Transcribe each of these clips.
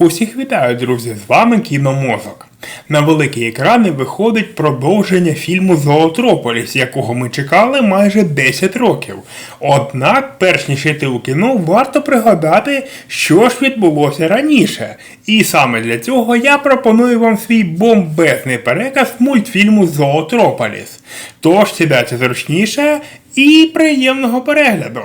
Усіх вітаю, друзі! З вами Кіномозок. На великі екрани виходить продовження фільму Зоотрополіс, якого ми чекали майже 10 років. Однак, перш ніж йти у кіно, варто пригадати, що ж відбулося раніше. І саме для цього я пропоную вам свій бомбезний переказ мультфільму Зоотрополіс. Тож сідайте зручніше і приємного перегляду!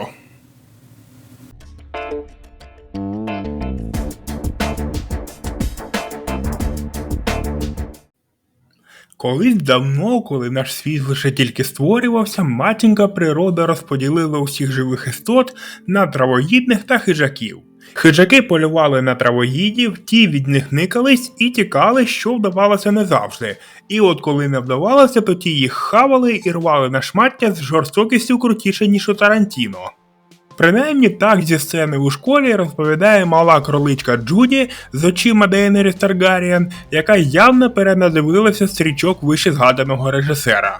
Колись давно, коли наш світ лише тільки створювався, матінка природа розподілила усіх живих істот на травоїдних та хижаків. Хижаки полювали на травоїдів, ті від них никались і тікали, що вдавалося не завжди. І от коли не вдавалося, то ті їх хавали і рвали на шмаття з жорстокістю крутіше, ніж у Тарантіно. Принаймні так зі сцени у школі розповідає мала кроличка Джуді з очима Дейнеріс Таргаріан, яка явно перенадивилася стрічок вище згаданого режисера.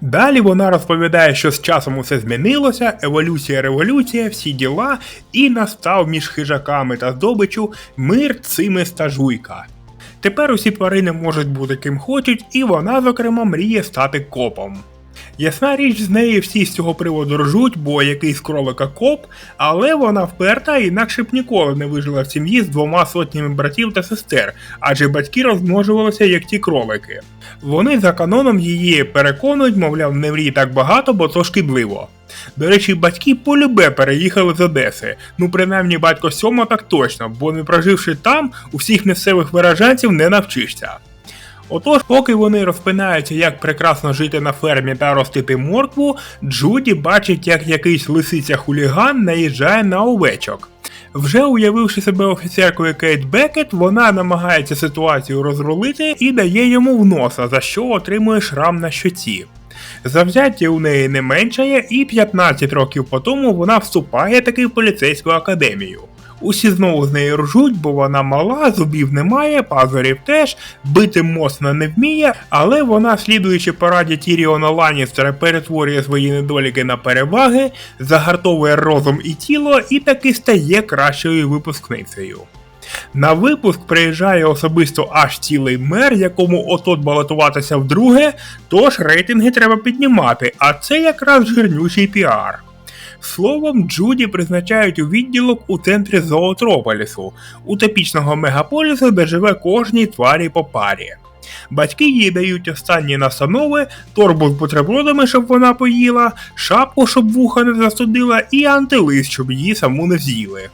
Далі вона розповідає, що з часом усе змінилося, еволюція, революція, всі діла, і настав між хижаками та здобичу мир цимис та жуйка. Тепер усі тварини можуть бути ким хочуть, і вона, зокрема, мріє стати копом. Ясна річ, з неї всі з цього приводу ржуть, бо якийсь кролика коп, але вона вперта інакше б ніколи не вижила в сім'ї з двома сотнями братів та сестер, адже батьки розмножувалися як ті кролики. Вони за каноном її переконують, мовляв, не мрій так багато, бо то шкідливо. До речі, батьки полюбе переїхали з Одеси. Ну, принаймні, батько Сьома так точно, бо не проживши там, усіх місцевих виражанців не навчишся. Отож, поки вони розпинаються, як прекрасно жити на фермі та ростити моркву, Джуді бачить, як якийсь лисиця хуліган наїжджає на овечок. Вже уявивши себе офіцеркою Кейт Бекет, вона намагається ситуацію розрулити і дає йому в носа, за що отримує шрам на щоці. Завзяття у неї не меншає, і 15 років по тому вона вступає таки в поліцейську академію. Усі знову з нею ржуть, бо вона мала, зубів немає, пазурів теж, бити моцно не вміє, але вона, слідуючи пораді Тіріона Ланністера, перетворює свої недоліки на переваги, загартовує розум і тіло і таки стає кращою випускницею. На випуск приїжджає особисто аж цілий мер, якому отот балотуватися вдруге, тож рейтинги треба піднімати, а це якраз жирнючий піар. Словом, Джуді призначають у відділок у центрі Зоотрополісу, утопічного мегаполісу, де живе кожній тварі по парі. Батьки їй дають останні настанови, торбу з бутербродами, щоб вона поїла, шапку, щоб вуха не застудила, і антилист, щоб її саму не з'їли.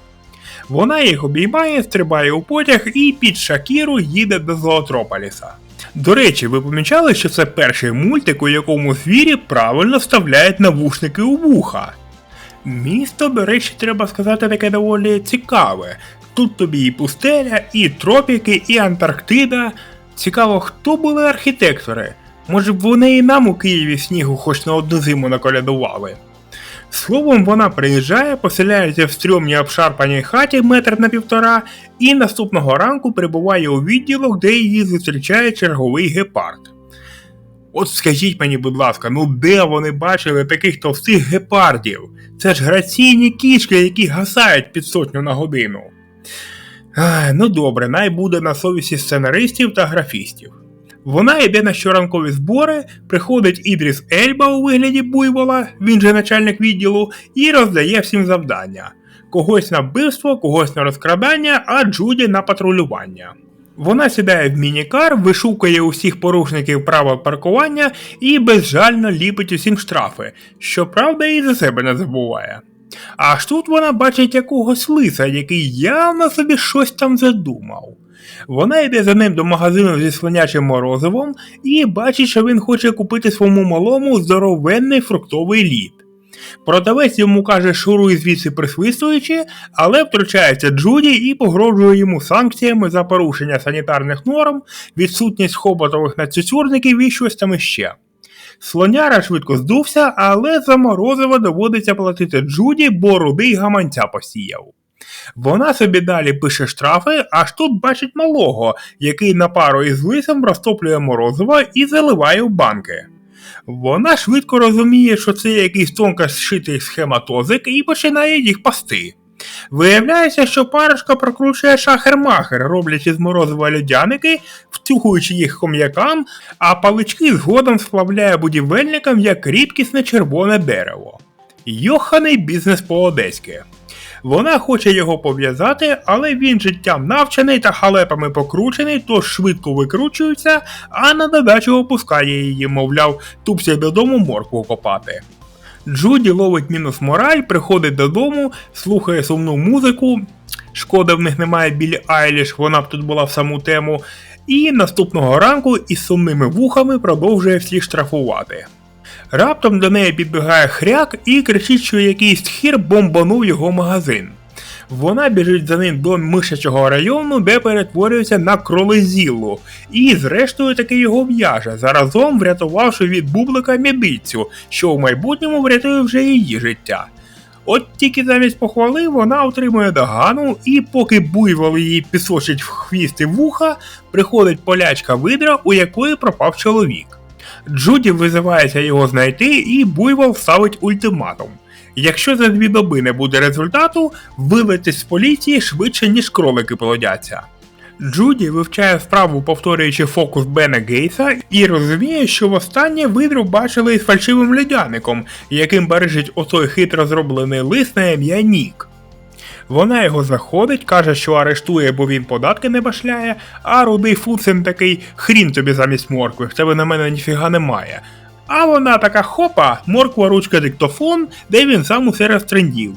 Вона їх обіймає, стрибає у потяг і під Шакіру їде до Зоотрополіса. До речі, ви помічали, що це перший мультик, у якому звірі правильно вставляють навушники у вуха. Місто, до речі, треба сказати, таке доволі цікаве. Тут тобі і пустеля, і тропіки, і Антарктида. Цікаво, хто були архітектори? Може б вони і нам у Києві снігу хоч на одну зиму наколядували. Словом, вона приїжджає, поселяється в стрьомній обшарпаній хаті метр на півтора, і наступного ранку прибуває у відділок, де її зустрічає черговий гепард. От скажіть мені, будь ласка, ну де вони бачили таких товстих гепардів? Це ж граційні кішки, які гасають під сотню на годину. Ах, ну добре, най буде на совісті сценаристів та графістів. Вона йде на щоранкові збори, приходить Ідріс Ельба у вигляді буйвола, він же начальник відділу, і роздає всім завдання: когось на вбивство, когось на розкрадання, а Джуді на патрулювання. Вона сідає в мінікар, вишукує усіх порушників правил паркування і безжально ліпить усім штрафи, щоправда, і за себе не забуває. Аж тут вона бачить якогось лиса, який явно собі щось там задумав. Вона йде за ним до магазину зі слонячим морозивом і бачить, що він хоче купити своєму малому здоровенний фруктовий лід. Продавець йому каже, шуруй звідси присвистуючи, але втручається Джуді і погрожує йому санкціями за порушення санітарних норм, відсутність хоботових надцюцюрників і щось там іще. Слоняра швидко здувся, але за морозиво доводиться платити Джуді, бо рудий гаманця посіяв. Вона собі далі пише штрафи, аж тут бачить малого, який на пару із лисом розтоплює морозиво і заливає в банки. Вона швидко розуміє, що це якийсь тонко зшитий схематозик і починає їх пасти. Виявляється, що парочка прокручує шахер-махер, роблячи з морозива льодяники, втюхуючи їх хом'якам, а палички згодом сплавляє будівельникам як рідкісне червоне дерево. Йоханий бізнес по-одеськи. Вона хоче його пов'язати, але він життям навчений та халепами покручений, тож швидко викручується, а на додачу опускає її, мовляв, тупся додому моркву копати. Джуді ловить мінус мораль, приходить додому, слухає сумну музику. Шкода, в них немає білі Айліш, вона б тут була в саму тему. І наступного ранку із сумними вухами продовжує всіх штрафувати. Раптом до неї підбігає хряк і кричить, що якийсь тхір бомбанув його магазин. Вона біжить за ним до мишачого району, де перетворюється на кролезіллу, і зрештою таки його в'яже, заразом врятувавши від бублика мідицю, що в майбутньому врятує вже її життя. От тільки замість похвали вона отримує догану, і поки буйвол її пісочить в хвіст і вуха, приходить полячка видра, у якої пропав чоловік. Джуді визивається його знайти, і буйвол ставить ультиматум. Якщо за дві доби не буде результату, вилетить з поліції швидше, ніж кролики плодяться. Джуді вивчає справу, повторюючи фокус Бена Гейса, і розуміє, що востаннє видру бачили із фальшивим льодяником, яким бережить отой хитро зроблений лист на ім'я Нік. Вона його заходить, каже, що арештує, бо він податки не башляє, а рудий Фуцин такий хрін тобі замість моркви, в тебе на мене ніфіга немає. А вона така хопа, морква ручка диктофон, де він сам усе розтрендів.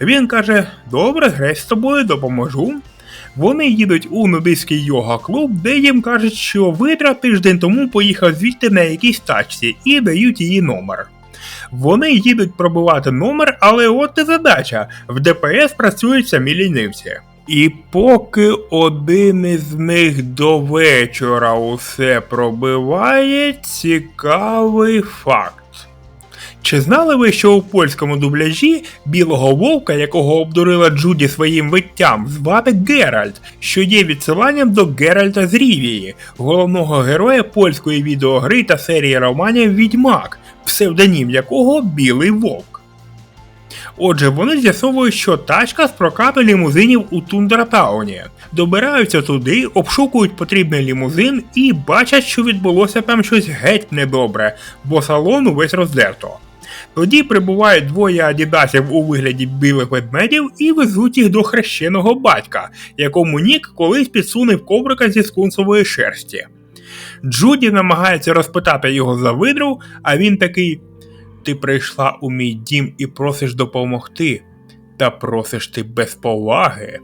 Він каже: Добре, грець з тобою, допоможу. Вони їдуть у нудистський йога-клуб, де їм кажуть, що видра тиждень тому поїхав звідти на якійсь тачці і дають її номер. Вони їдуть пробивати номер, але от і задача: в ДПС працюють самі лінивці. І поки один із них до вечора усе пробиває, цікавий факт. Чи знали ви, що у польському дубляжі білого вовка, якого обдурила Джуді своїм виттям, звати Геральт, що є відсиланням до Геральта з Рівії, головного героя польської відеогри та серії романів Відьмак, псевдонім якого Білий Вовк. Отже, вони з'ясовують, що тачка з прокату лімузинів у Тундратауні. Добираються туди, обшукують потрібний лімузин і бачать, що відбулося там щось геть недобре, бо салон увесь роздерто. Тоді прибувають двоє адідасів у вигляді білих ведмедів і везуть їх до хрещеного батька, якому Нік колись підсунув коврика зі скунсової шерсті. Джуді намагається розпитати його за видру, а він такий: Ти прийшла у мій дім і просиш допомогти, та просиш ти без поваги.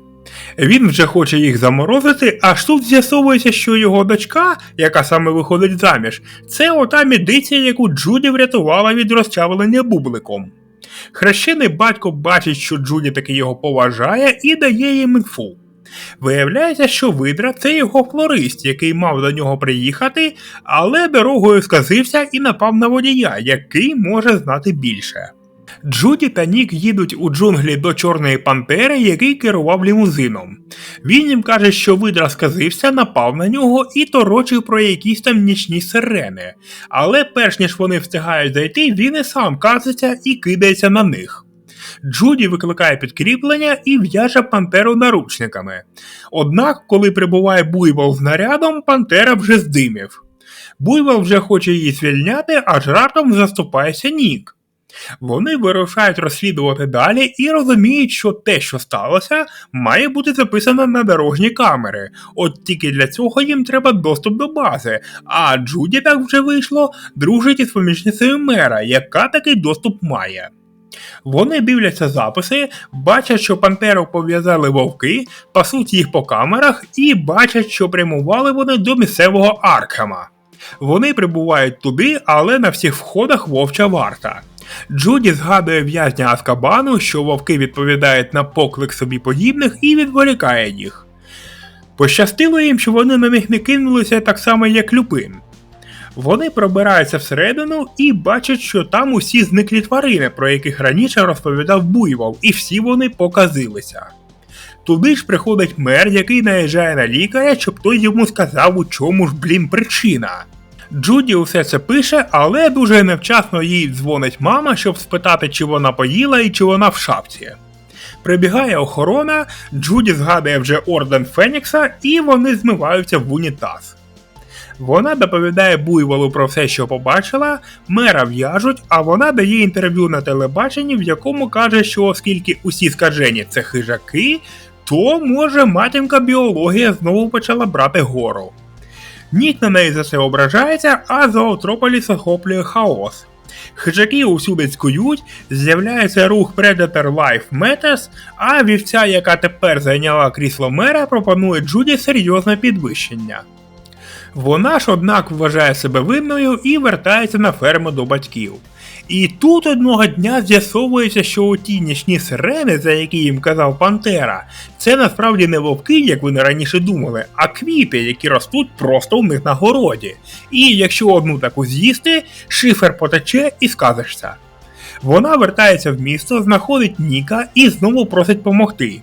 Він вже хоче їх заморозити, аж тут з'ясовується, що його дочка, яка саме виходить заміж, це ота мідиця, яку Джуді врятувала від розчавлення бубликом. Хрещений батько бачить, що Джуді таки його поважає і дає їм інфу. Виявляється, що видра це його флорист, який мав до нього приїхати, але дорогою сказився і напав на водія, який може знати більше. Джуді та Нік їдуть у джунглі до Чорної Пантери, який керував лімузином. Він їм каже, що видра сказився, напав на нього і торочив про якісь там нічні сирени. Але перш ніж вони встигають зайти, він і сам казиться і кидається на них. Джуді викликає підкріплення і в'яже пантеру наручниками. Однак, коли прибуває буйвол з нарядом, пантера вже здимів. Буйвол вже хоче її звільняти, аж раптом заступається Нік. Вони вирушають розслідувати далі і розуміють, що те, що сталося, має бути записано на дорожні камери. От тільки для цього їм треба доступ до бази. А Джуді так вже вийшло, дружить із помічницею мера, яка такий доступ має. Вони дивляться записи, бачать, що пантеру пов'язали вовки, пасуть їх по камерах і бачать, що прямували вони до місцевого Аркхема. Вони прибувають туди, але на всіх входах вовча варта. Джуді згадує в'язня Аскабану, що вовки відповідають на поклик собі подібних і відволікає їх. Пощастило їм, що вони на них не кинулися так само, як Люпин. Вони пробираються всередину і бачать, що там усі зниклі тварини, про яких раніше розповідав Буйвол, і всі вони показилися. Туди ж приходить мер, який наїжджає на лікаря, щоб той йому сказав, у чому ж, блін, причина. Джуді усе це пише, але дуже невчасно їй дзвонить мама, щоб спитати, чи вона поїла і чи вона в шапці. Прибігає охорона, Джуді згадує вже орден Фенікса, і вони змиваються в унітаз. Вона доповідає Буйволу про все, що побачила, мера в'яжуть, а вона дає інтерв'ю на телебаченні, в якому каже, що оскільки усі скажені це хижаки, то може матінка біологія знову почала брати гору. Нік на неї за це ображається, а Зоотрополіс охоплює хаос. Хижаки усюди цькують, з'являється рух Predator Life Matters, а вівця, яка тепер зайняла крісло мера, пропонує Джуді серйозне підвищення. Вона ж, однак, вважає себе винною і вертається на ферму до батьків. І тут одного дня з'ясовується, що у ті нічні сирени, за які їм казав Пантера, це насправді не вовки, як вони раніше думали, а квіти, які ростуть просто у них на городі. І якщо одну таку з'їсти, шифер потече і сказишся. Вона вертається в місто, знаходить Ніка і знову просить помогти.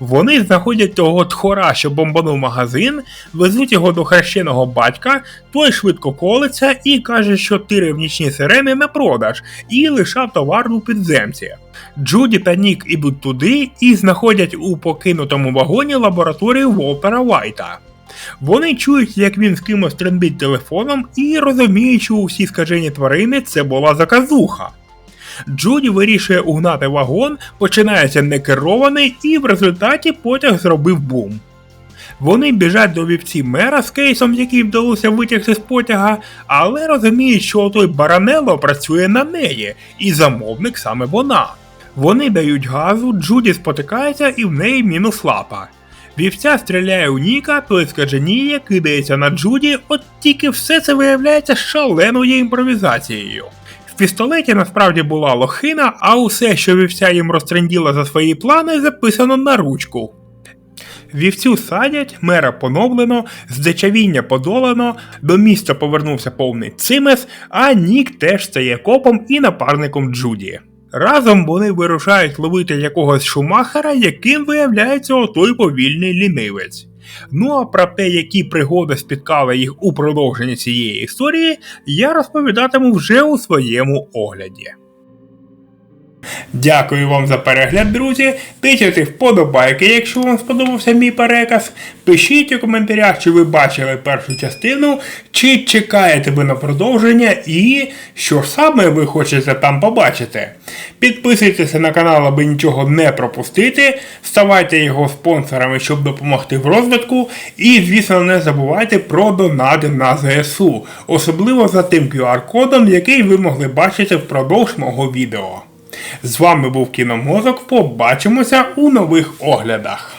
Вони знаходять того тхора, що бомбанув магазин, везуть його до хрещеного батька, той швидко колиться і каже, що тирив нічні сирени на продаж і лишав товар у підземці. Джуді та Нік ідуть туди і знаходять у покинутому вагоні лабораторію Волтера Вайта. Вони чують, як він з кимось трендить телефоном, і розуміють, що усі скажені тварини це була заказуха. Джуді вирішує угнати вагон, починається некерований, і в результаті потяг зробив бум. Вони біжать до вівці мера з кейсом, який вдалося витягти з потяга, але розуміють, що той Баранело працює на неї, і замовник саме вона. Вони дають газу, Джуді спотикається і в неї мінус лапа. Вівця стріляє у Ніка, той скаженіє, кидається на Джуді, от тільки все це виявляється шаленою імпровізацією. В пістолеті насправді була лохина, а усе, що вівця їм розтренділа за свої плани, записано на ручку. Вівцю садять, мера поновлено, здичавіння подолано, до міста повернувся повний цимес, а Нік теж стає копом і напарником Джуді. Разом вони вирушають ловити якогось шумахера, яким виявляється отой повільний лінивець. Ну а про те, які пригоди спіткали їх у продовженні цієї історії, я розповідатиму вже у своєму огляді. Дякую вам за перегляд, друзі. Тичайте вподобайки, якщо вам сподобався мій переказ. Пишіть у коментарях, чи ви бачили першу частину, чи чекаєте ви на продовження, і що саме ви хочете там побачити. Підписуйтеся на канал, аби нічого не пропустити. Ставайте його спонсорами, щоб допомогти в розвитку. І, звісно, не забувайте про донати на ЗСУ, особливо за тим QR-кодом, який ви могли бачити впродовж мого відео. З вами був Кіномозок. Побачимося у нових оглядах.